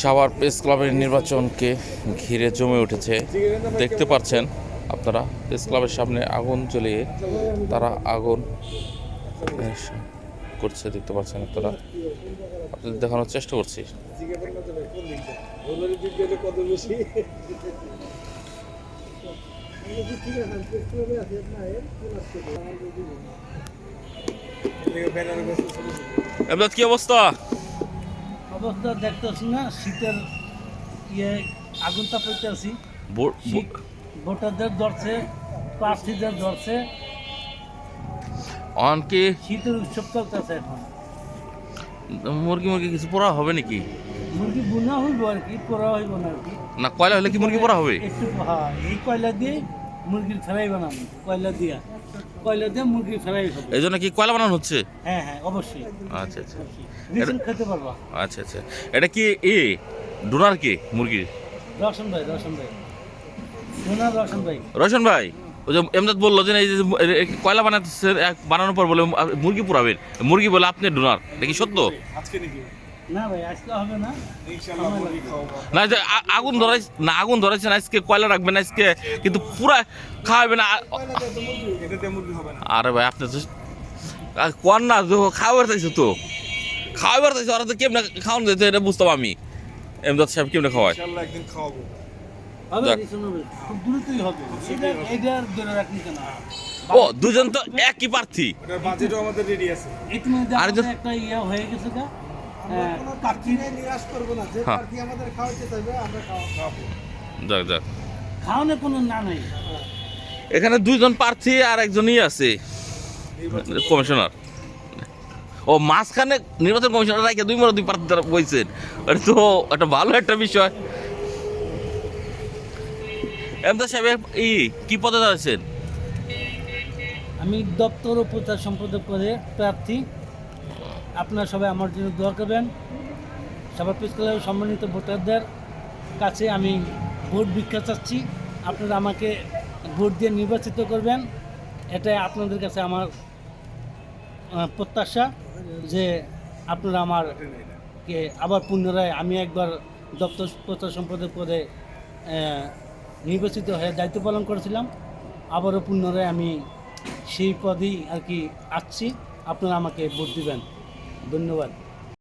Savar press ক্লাবের নির্বাচনকে ঘিরে জমে উঠেছে। দেখতে পাচ্ছেন আপনারা, প্রেস ক্লাবের সামনে আগুন জ্বলিয়ে তারা আগুন করছে, দেখতে পাচ্ছেন আপনারা। আপনাদের দেখানোর চেষ্টা করছি। কি অবস্থা? অবস্থা দেখতেছি না শীতের ইয়ে আগুনটা পড়তেছি ভোটারদের ধরছে প্রার্থীদের ধরছে। অনকে শীতের উৎসব চলতেছে এখন। মুরগি মুরগি কিছু পড়া হবে নাকি? মুরগি বুনা হইব আর কি পোড়া হইব না আর কি। না কয়লা হলে কি মুরগি পড়া হবে? একটু হ্যাঁ এই কয়লা দিয়ে মুরগির ফ্রাই বানাবো কয়লা দিয়া। কয়লা দিয়ে ফ্রাই হবে। এই জন্য কি কয়লা বানানো হচ্ছে? হ্যাঁ হ্যাঁ অবশ্যই। আচ্ছা আচ্ছা। খেতে পারবা। আচ্ছা আচ্ছা। এটা কি এ ডোনার কি মুরগির? রসন ভাই রসন ভাই। সোনার রসন ভাই। রোশন ভাই ওই যে এমদাদ বলল যে এই কয়লা এক- বানানোর পর বলে মুরগি পুরাবেন। মুরগি বলে আপনি ডোনার এটা কি সত্য? আজকে হবে না যে আগুন ধরাই না আগুন ধরাইছেন আজকে কয়লা রাখবেন আজকে কিন্তু পুরা খাওয়াবেন না আরে ভাই আপনি তো কোয়ার না খাওয়াবার চাইছো তো। খাওয়াবার চাইছো ওরা তো কেমনে খাওয়ানো যেত এটা বুঝতাম আমি। এমদাদ সাহেব কেমনে খাওয়ায়? একদিন খাওয়াবো। কেন? ও দুজন তো একই প্রার্থী। ওটার বাজেটও আমাদের রেডি আছে। ইতিমধ্যে আর আমাদের যে- একটা ইয়ে হয়ে গেছে হ্যাঁ, প্রার্থী নিরাশ করব না। যে হ্যাঁ। যাক যাক। খাওয়ানোর কোনো না নাই। এখানে দুইজন প্রার্থী আর একজনই আছে কমিশনার। ও মাঝখানে নির্বাচন কমিশনার রাখে দুই মারা দুই প্রার্থী দ্বারা বইছেন এটা তো একটা ভালো একটা বিষয়। এমদা সাহেব ই কি পদে দাঁড়াচ্ছেন আমি দপ্তর ও প্রচার সম্পাদক পদে প্রার্থী। আপনারা সবাই আমার জন্য দোয়া করবেন। সবার প্রেস সম্মানিত ভোটারদের কাছে আমি ভোট ভিক্ষা চাচ্ছি। আপনারা আমাকে ভোট দিয়ে নির্বাচিত করবেন। এটাই আপনাদের কাছে আমার প্রত্যাশা যে আপনারা আমার কে আবার পুনরায় আমি একবার দপ্তর প্রচার সম্পাদক পদে নির্বাচিত হয়ে দায়িত্ব পালন করেছিলাম। আবারও পুনরায় আমি সেই পদেই আর কি আসছি। আপনারা আমাকে ভোট দিবেন। ধন্যবাদ।